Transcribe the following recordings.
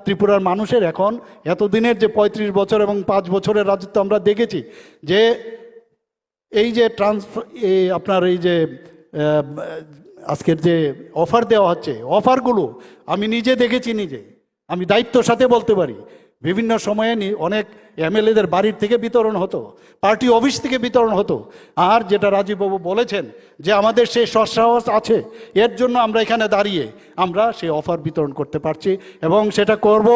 ত্রিপুরার মানুষের এখন এতদিনের যে পঁয়ত্রিশ বছর এবং পাঁচ বছরের রাজত্ব আমরা দেখেছি, যে এই যে ট্রান্স আপনার এই যে আজকের যে অফার দেওয়া হচ্ছে অফারগুলো আমি নিজে দেখেছি নিজে। আমি দায়িত্বর সাথে বলতে পারি বিভিন্ন সময়ে অনেক এমএলএদের বাড়ির থেকে বিতরণ হতো, পার্টি অফিস থেকে বিতরণ হতো। আর যেটা রাজীববাবু বলেছেন যে আমাদের সেই সৎসাহস আছে, এর জন্য আমরা এখানে দাঁড়িয়ে আমরা সেই অফার বিতরণ করতে পারছি এবং সেটা করব।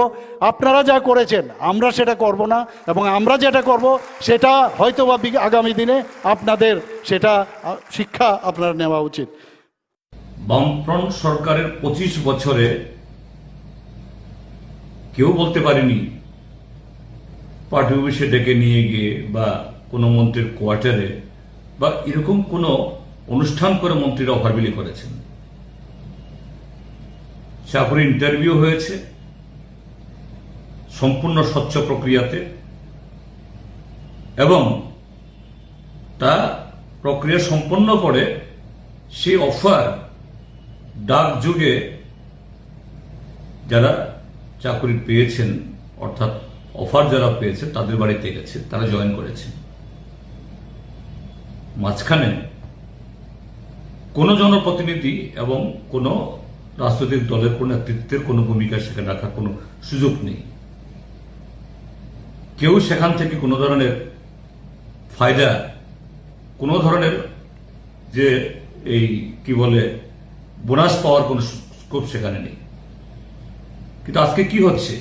আপনারা যা করেছেন, আমরা সেটা করব না এবং আমরা যেটা করব, সেটা হয়তো বা আগামী দিনে আপনাদের সেটা শিক্ষা আপনার নেওয়া উচিত। বামফ্রন্ট সরকারের পঁচিশ বছরে কেউ বলতে পারেনি। পার্টি অফিসে ডেকে নিয়ে গিয়ে বা কোনো মন্ত্রীর কোয়ার্টারে বা এরকম কোনো অনুষ্ঠান করে মন্ত্রীরা অফার বিলি করেছেন। চাকরি ইন্টারভিউ হয়েছে। সম্পূর্ণ স্বচ্ছ প্রক্রিয়াতে। এবং তা প্রক্রিয়া সম্পন্ন করে সেই অফার ডাক যুগে যারা চাকরি পেয়েছেন, অর্থাৎ অফার যারা পেয়েছেন তাদের বাড়িতে গেছে, তারা জয়েন করেছে। মাঝখানে কোনো জনপ্রতিনিধি এবং কোনো রাজনৈতিক দলের কোনো নেতৃত্বের কোনো ভূমিকা সেখানে রাখার কোনো সুযোগ নেই। কেউ সেখান থেকে কোনো ধরনের ফায়দা, কোনো ধরনের যে এই, কি বলে, বোনাস পাওয়ার কোনো স্কোপ সেখানে নেই। কিন্তু আজকে কি হচ্ছে?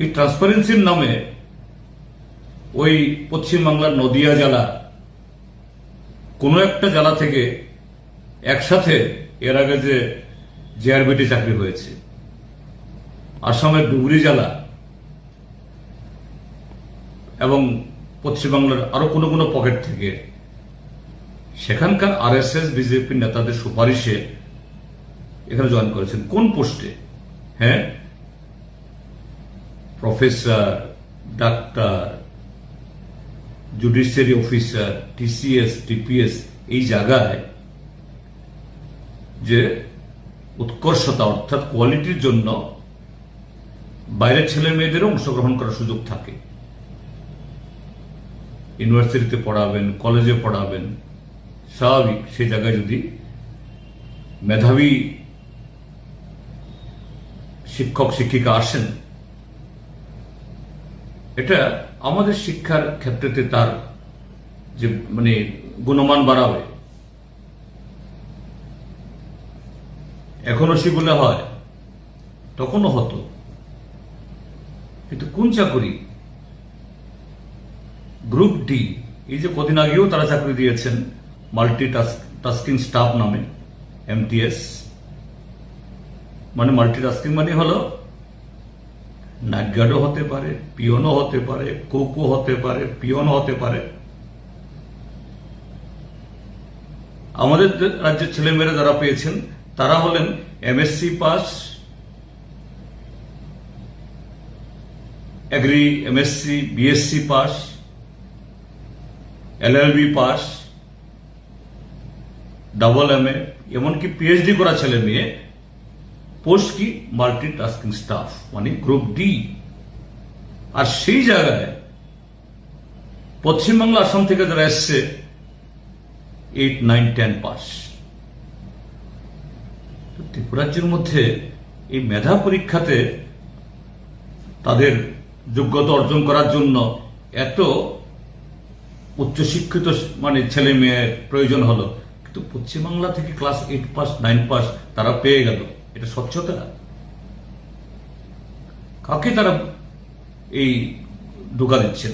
এই ট্রান্সপারেন্সির নামে ওই পশ্চিমবাংলার নদিয়া জেলা কোনো একটা জেলা থেকে একসাথে এর আগে যে জেআরবিটি চাকরি হয়েছে, আসামের ডুবরি জেলা এবং পশ্চিমবাংলার আরও কোনো কোনো পকেট থেকে সেখানকার আরএসএস বিজেপি নেতাদের সুপারিশে এখানে জয়েন করেছেন। কোন পোস্টে? হ্যাঁ? Professor doctor judiciary officer TCS TPS এই জায়গায় যে উৎকর্ষতা অর্থাৎ কোয়ালিটির জন্য বাইরের ছেলে মেয়েদেরও অংশগ্রহণ করার সুযোগ থাকে। ইউনিভার্সিটিতে পড়াবেন কলেজে পড়াবেন, স্বাভাবিক সেই জায়গায় যদি মেধাবী শিক্ষক, শিক্ষিকা আসেন। এটা আমাদের শিক্ষার ক্ষেত্রেতে তার যে মানে গুণমান বাড়াবে। এখনও সেগুলো হয়, তখনও হতো। কিন্তু কোন চাকরি? গ্রুপ ডি, এই যে কদিন আগেও তারা চাকরি দিয়েছেন মাল্টি টাস্কিং স্টাফ নামে, এমটিএস। মানে মাল্টি টাস্কিং মানে হলো নাইট গার্ডও হতে পারে পিয়নও হতে পারে, কোকো হতে পারে পিয়ন হতে পারে। আমাদের রাজ্যের ছেলেমেয়েরা যারা পেয়েছেন, তারা হলেন MSc pass, agri MSc BSc pass LLB pass, double M A এমনকি পিএইচডি করা ছেলে মেয়ে পোস্ট কি মাল্টি টাস্কিং স্টাফ মানে গ্রুপ ডি। আর সেই জায়গায় পশ্চিমবাংলা আসাম থেকে যারা এসছে এইট নাইন টেন পাস। ত্রিপুরাজ্যের মধ্যে এই মেধা পরীক্ষাতে তাদের যোগ্যতা অর্জন করার জন্য এত উচ্চশিক্ষিত মানে ছেলে মেয়ের প্রয়োজন হলো। কিন্তু পশ্চিমবাংলা থেকে class eight pass nine pass তারা পেয়ে গেল। এটা স্বচ্ছতা। কাকে তারা এই ঢোকা দিচ্ছেন।